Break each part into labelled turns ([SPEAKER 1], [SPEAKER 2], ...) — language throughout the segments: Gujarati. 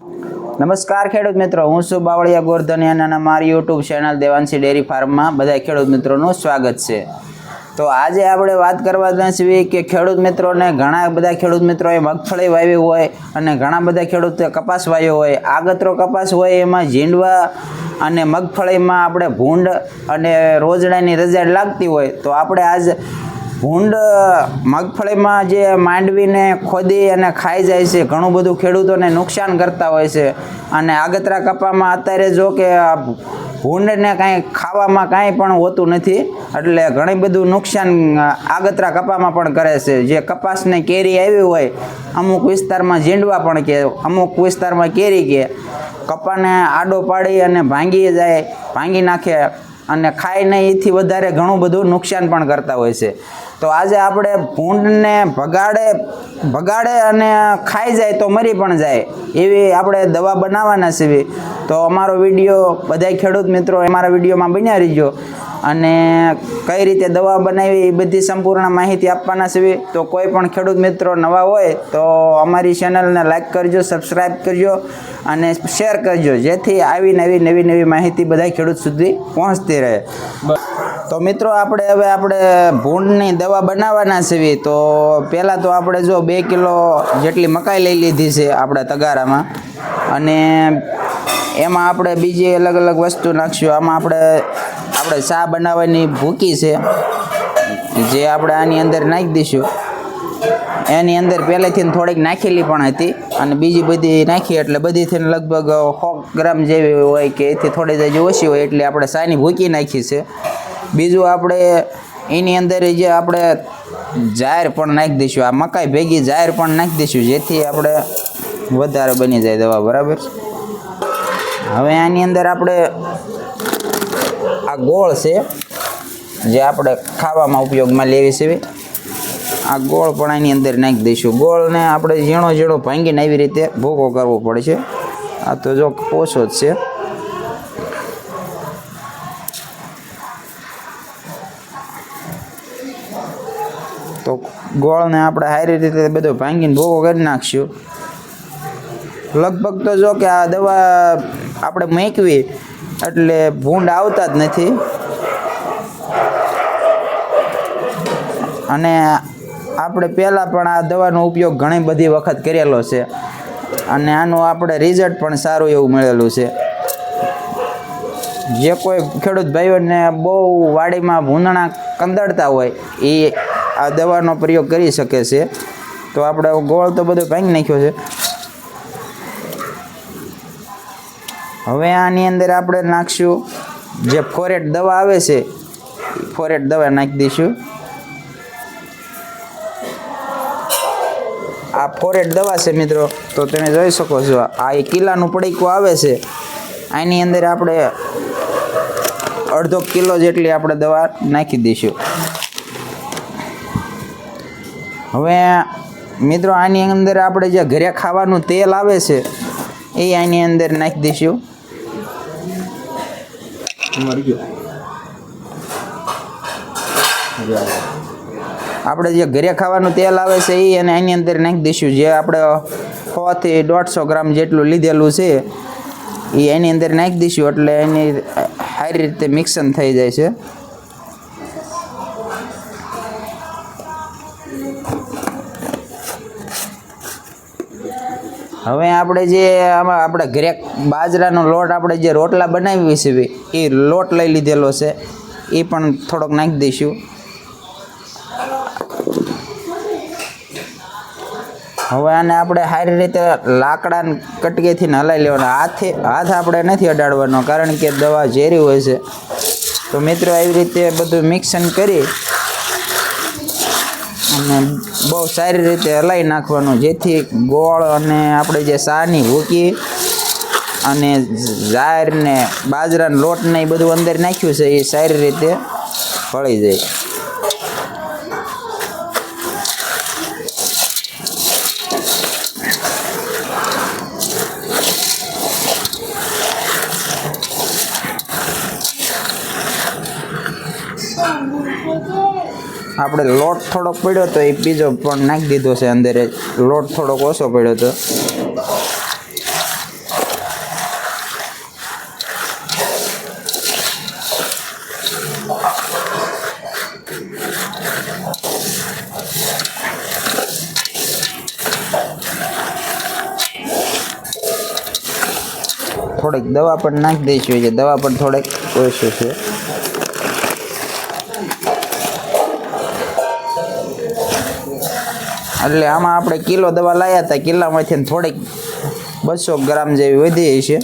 [SPEAKER 1] નમસ્કાર ખેડૂત મિત્રો, હું છું બાવળિયા ગોરધનિયા અને મારી યુટ્યુબ ચેનલ દેવાંશી ડેરી ફાર્મમાં. બધા ખેડૂત મિત્રોનું સ્વાગત છે. તો આજે આપણે વાત કરવા છીએ કે ખેડૂત મિત્રોને ઘણા બધા ખેડૂત મિત્રોએ મગફળી વાવી હોય અને ઘણા બધા ખેડૂતોએ કપાસ વાવ્યો હોય. આગતરો કપાસ હોય એમાં ઝીંડવા અને મગફળીમાં આપણે ભૂંડ અને રોજડાની રજા લાગતી હોય. તો આપણે આજ ભૂંડ મગફળીમાં જે માંડવીને ખોદી અને ખાઈ જાય છે, ઘણું બધું ખેડૂતોને નુકસાન કરતા હોય છે. અને આગતરા કપામાં અત્યારે જો કે ભૂંડને કાંઈ ખાવામાં કાંઈ પણ હોતું નથી, એટલે ઘણી બધું નુકસાન આગતરા કપામાં પણ કરે છે. જે કપાસને કેરી આવી હોય, અમુક વિસ્તારમાં ઝીંડવા પણ કે, અમુક વિસ્તારમાં કેરી કે, કપાને આડો પાડી અને ભાંગી જાય, ભાંગી નાખે અને ખાઈને એથી વધારે ઘણું બધું નુકસાન પણ કરતા હોય છે. તો આજે આપણે ભૂંડને ભગાડે ભગાડે અને ખાઈ જાય તો મરી પણ જાય એવી આપણે દવા બનાવવાના છીએ તો અમારો વીડિયો બધા ખેડૂત મિત્રો અમારા વિડીયોમાં બન્યા રહીજો. અને કઈ રીતે દવા બનાવી એ બધી સંપૂર્ણ માહિતી આપવાના છીએ તો કોઈ પણ ખેડૂત મિત્રો નવા હોય તો અમારી ચેનલને લાઈક કરજો સબસ્ક્રાઈબ કરજો અને શેર કરજો જેથી આવી નવી નવી નવી માહિતી બધા ખેડૂત સુધી પહોંચતી રહે. તો મિત્રો આપણે હવે આપણે ભૂંડની દવા બનાવવાના છીએ, તો પહેલાં તો આપણે જો બે કિલો જેટલી મકાઈ લઈ લીધી છે આપણા તગારામાં. અને એમાં આપણે બીજી અલગ અલગ વસ્તુ નાખશું. આમાં આપણે આપણે ચા બનાવવાની ભૂકી છે, જે આપણે આની અંદર નાખી દઈશું. એની અંદર પહેલેથી થોડીક નાખેલી પણ હતી, અને બીજી બધી નાખી, એટલે બધીથી લગભગ સો ગ્રામ જેવી હોય કે એથી થોડી જ ઓછી હોય, એટલે આપણે સાની ભૂકી નાખી છે. બીજું આપણે એની અંદર જે આપણે જાહેર પણ નાખી દઈશું. આ મકાઈ ભેગી જાહેર પણ નાખી દઈશું, જેથી આપણે વધારે બની જાય દવા, બરાબર? હવે આની અંદર આપણે આ ગોળ છે, જે આપણે ખાવામાં ઉપયોગમાં લેવી છે આ ગોળ પણ આની અંદર નાખી દઈશું. ગોળને આપણે ઝીણો ઝીણો ભાંગીને આવી રીતે ભૂકો કરવો પડે છે. આ તો જો પોસો જ છે. તો ગોળને આપણે સારી રીતે બધો ભાંગીને ભોગો કરી નાખશું. લગભગ તો જો કે આ દવા આપણે મેકવી, એટલે ભૂંડ આવતા જ નથી. અને આપણે પહેલાં પણ આ દવાનો ઉપયોગ ઘણી બધી વખત કરેલો છે. અને આનું આપણે રિઝલ્ટ પણ સારું એવું મળેલું છે. જે કોઈ ખેડૂત ભાઈઓને બહુ વાડીમાં ભૂંદણા કંદડતા હોય એ આ દવાનો પ્રયોગ કરી શકે છે. તો આપણે ગોળ તો બધો ભાંગી નાખ્યો છે. હવે આની અંદર આપણે નાખશું જે ફોરેટ દવા આવે છે, ફોરેટ દવા નાખી દઈશું. આ ફોરેટ દવા છે મિત્રો, તો તમે જોઈ શકો છો, આ એ કિલ્લાનું પડીકું આવે છે. આની અંદર આપણે અડધો કિલો જેટલી આપણે દવા નાખી દઈશું. હવે મિત્રો આની અંદર આપણે જે ઘરે ખાવાનું તેલ આવે છે એ આની અંદર નાખી દઈશું. આપણે જે ઘરે ખાવાનું તેલ આવે છે એ અને આની અંદર નાખી દઈશું. જે આપણે સોથી દોઢસો ગ્રામ જેટલું લીધેલું છે એ એની અંદર નાખી દઈશું. એટલે એની સારી રીતે મિક્સન થઈ જાય છે. હવે આપણે જે આમાં આપણે ઘરે બાજરાનો લોટ આપણે જે રોટલા બનાવી છીએ એ લોટ લઈ લીધેલો છે. એ પણ થોડોક નાખી દઈશું. હવે આને આપણે સારી રીતે લાકડા કટકેથી હલાવી લેવાના. હાથે, હાથ આપણે નથી અડાડવાનો, કારણ કે દવા ઝેરી હોય છે. તો મિત્રો, આવી રીતે બધું મિક્સન કરી અને બહુ સારી રીતે હલાવી નાખવાનું, જેથી ગોળ અને આપણે જે સાની ભૂકી અને જાર ને બાજરાનો લોટ ને એ બધું અંદર નાખ્યું છે, એ સારી રીતે ફળી જાય. आप लोट थोड़ो पड़ो तो ये बीजो नाख दीदो से अंदर लोट थोड़ो ओसो पड़ो तो थोड़ी दवा पर नाख दी दवा पर थोड़े ओसू એટલે આમાં આપણે કિલો દવા લાવ્યા હતા કિલ્લામાંથી થોડીક બસો ગ્રામ જેવી વધી છે.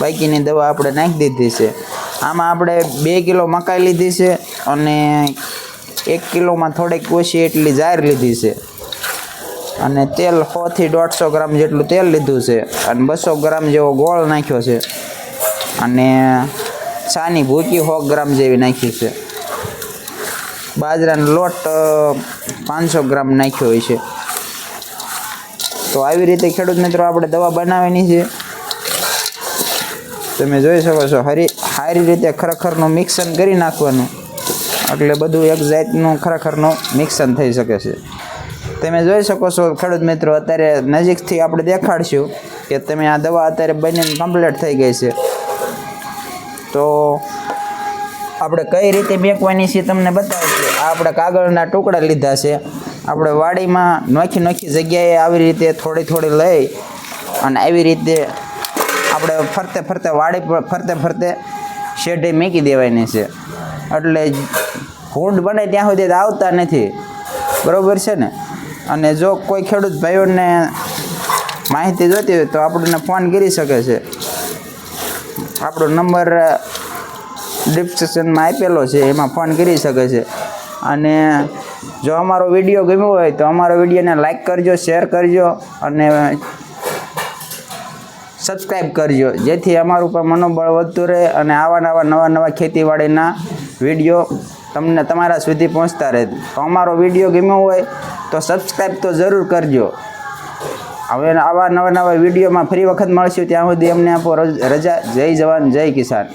[SPEAKER 1] બાકીની દવા આપણે નાખી દીધી છે. આમાં આપણે બે કિલો મકાઈ લીધી છે અને એક કિલોમાં થોડીક ઓછી એટલી જાર લીધી છે. અને તેલ સોથી દોઢસો ગ્રામ જેટલું તેલ લીધું છે અને બસો ગ્રામ જેવો ગોળ નાખ્યો છે. અને છાની ભૂકી સો ગ્રામ જેવી નાખી છે. બાજરાનો લોટ પાંચસો ગ્રામ નાખ્યો હોય છે. તો આવી રીતે ખેડૂત મિત્રો આપણે દવા બનાવવાની છે. તમે જોઈ શકો છો, હરી, સારી રીતે ખરેખરનું મિક્સન કરી નાખવાનું. એટલે બધું એક જાતનું ખરેખરનું મિક્સન થઈ શકે છે. તમે જોઈ શકો છો, ખેડૂત મિત્રો, અત્યારે નજીકથી આપણે દેખાડશું કે તમે આ દવા અત્યારે બનીને કમ્પ્લીટ થઈ ગઈ છે. તો આપણે કઈ રીતે મેકવાની છે તમને બતાવીશું. આપણે કાગળના ટુકડા લીધા છે. આપણે વાડીમાં નોખી નોખી જગ્યાએ આવી રીતે થોડી થોડી લઈ અને આવી રીતે આપણે ફરતે ફરતે વાડી પર ફરતે ફરતે શેઢે મૂકી દેવાની છે. એટલે ભૂંડ બને ત્યાં સુધી આવતા નથી. બરાબર છે ને? અને જો કોઈ ખેડૂત ભાઈઓને માહિતી જોતી હોય તો આપણને ફોન કરી શકે છે. આપણો નંબર ડિસ્ક્રિપ્શનમાં આપેલો છે, એમાં ફોન કરી શકે છે. અને જો અમારો વીડિયો ગમ્યો હોય તો અમારો વિડીયોને લાઈક કરજો શેર કરજો અને સબસ્ક્રાઈબ કરજો. જેથી અમારું પણ મનોબળ વધતું રહે અને આવા નવા નવા નવા ખેતીવાડીના વીડિયો તમને તમારા સુધી પહોંચતા રહે. તો અમારો વીડિયો ગમ્યો હોય તો સબસ્ક્રાઈબ તો જરૂર કરજો. હવે આવા નવા નવા વિડીયોમાં ફરી વખત મળશું. ત્યાં સુધી અમને આપો રજા. જય જવાન, જય કિસાન.